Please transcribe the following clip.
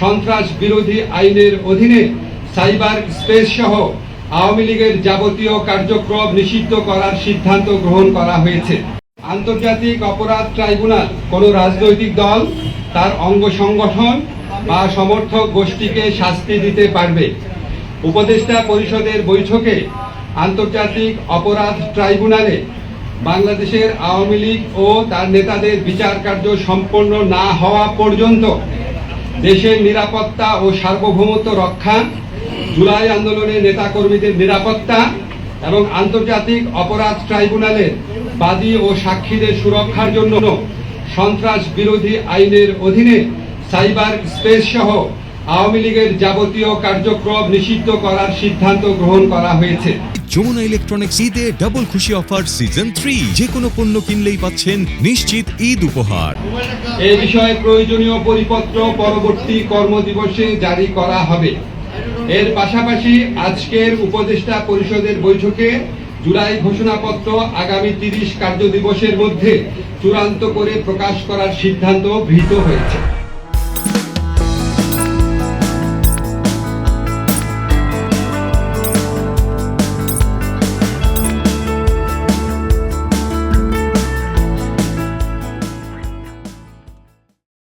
সন্ত্রাস বিরোধী আইনের অধীনে সাইবার স্পেস সহ আওয়ামী লীগের যাবতীয় কার্যক্রম নিষিদ্ধ করার সিদ্ধান্ত গ্রহণ করা হয়েছে। আন্তর্জাতিক অপরাধ ট্রাইব্যুনাল, কোন রাজনৈতিক দল, তার অঙ্গ সংগঠন বা সমর্থক গোষ্ঠীকে শাস্তি দিতে পারবে। উপদেষ্টা পরিষদের বৈঠকে আন্তর্জাতিক অপরাধ ট্রাইব্যুনালে বাংলাদেশের আওয়ামী লীগ ও তার নেতাদের বিচার কার্য সম্পন্ন না হওয়া পর্যন্ত দেশের নিরাপত্তা ও সার্বভৌমত্ব রক্ষা, জুলাই আন্দোলনের নেতাকর্মীদের নিরাপত্তা এবং আন্তর্জাতিক অপরাধ ট্রাইব্যুনালের বাদী ও সাক্ষীদের সুরক্ষার জন্য সন্ত্রাস বিরোধী আইনের অধীনে সাইবার স্পেস সহ আওয়ামী লীগের যাবতীয় কার্যক্রম নিষিদ্ধ করার সিদ্ধান্ত গ্রহণ করা হয়েছে। যমুনা ইলেকট্রনিক্স ঈদে ডাবল খুশি অফার সিজন থ্রি যে কোনো পণ্য কিনলেই পাচ্ছেন নিশ্চিত ঈদ উপহার। এ বিষয়ে প্রয়োজনীয় পরিপত্র পরবর্তী কর্মদিবসে জারি করা হবে। এর পাশাপাশি আজকের উপদেষ্টা পরিষদের বৈঠকে জুলাই ঘোষণাপত্র আগামী তিরিশ কার্যদিবসের মধ্যে চূড়ান্ত করে প্রকাশ করার সিদ্ধান্ত গৃহীত হয়েছে।